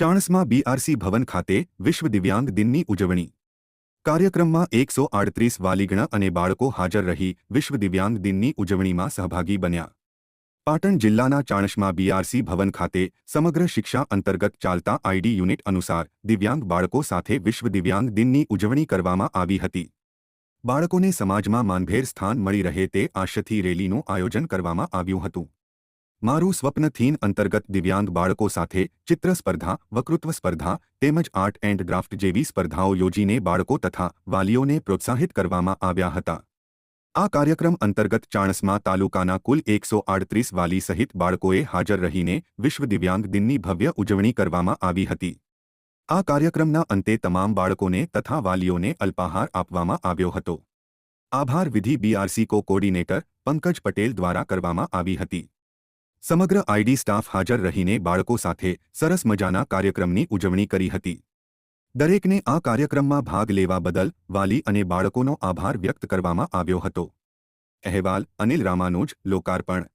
Chanasma BRC ભવન ખાતે વિશ્વ દિવ્યાંગ દિનની ઉજવણી. કાર્યક્રમમાં એકસો આડત્રીસ વાલીગણ અને બાળકો હાજર રહી વિશ્વ દિવ્યાંગ દિનની ઉજવણીમાં સહભાગી બન્યા. પાટણ જિલ્લાના ચાણસમાં બીઆરસી ભવન ખાતે સમગ્ર શિક્ષા અંતર્ગત ચાલતા આઈડી યુનિટ અનુસાર દિવ્યાંગ બાળકો સાથે વિશ્વ દિવ્યાંગ દિનની ઉજવણી કરવામાં આવી હતી. બાળકોને સમાજમાં માનભેર સ્થાન મળી રહે તે આશયથી રેલીનું આયોજન કરવામાં આવ્યું હતું. મારું સ્વપ્ન થીમ અંતર્ગત દિવ્યાંગ બાળકો સાથે ચિત્ર સ્પર્ધા વકૃત્વ સ્પર્ધા તેમજ આર્ટ એન્ડ ડ્રાફ્ટ જેવી સ્પર્ધાઓ યોજીને બાળકો તથા વાલીઓને પ્રોત્સાહિત કરવામાં આવ્યા હતા આ કાર્યક્રમ અંતર્ગત ચાણસ્મા તાલુકાના કુલ એકસો આડત્રીસ વાલી સહિત બાળકોએ હાજર રહીને વિશ્વ દિવ્યાંગ દિનની ભવ્ય ઉજવણી કરવામાં આવી હતી આ કાર્યક્રમના અંતે તમામ બાળકોને તથા વાલીઓને અલ્પાહાર આપવામાં આવ્યો હતો આભાર વિધિ બીઆરસી કો કોર્ડિનેટર પંકજ પટેલ દ્વારા કરવામાં આવી હતી સમગ્ર આઈડી સ્ટાફ હાજર રહીને બાળકો સાથે સરસ મજાના કાર્યક્રમની ઉજવણી કરી હતી. દરેકને આ કાર્યક્રમમાં ભાગ લેવા બદલ વાલી અને બાળકોનો આભાર વ્યક્ત કરવામાં આવ્યો હતો. અહેવાલ અનિલ રામાનુજ, લોકાર્પણ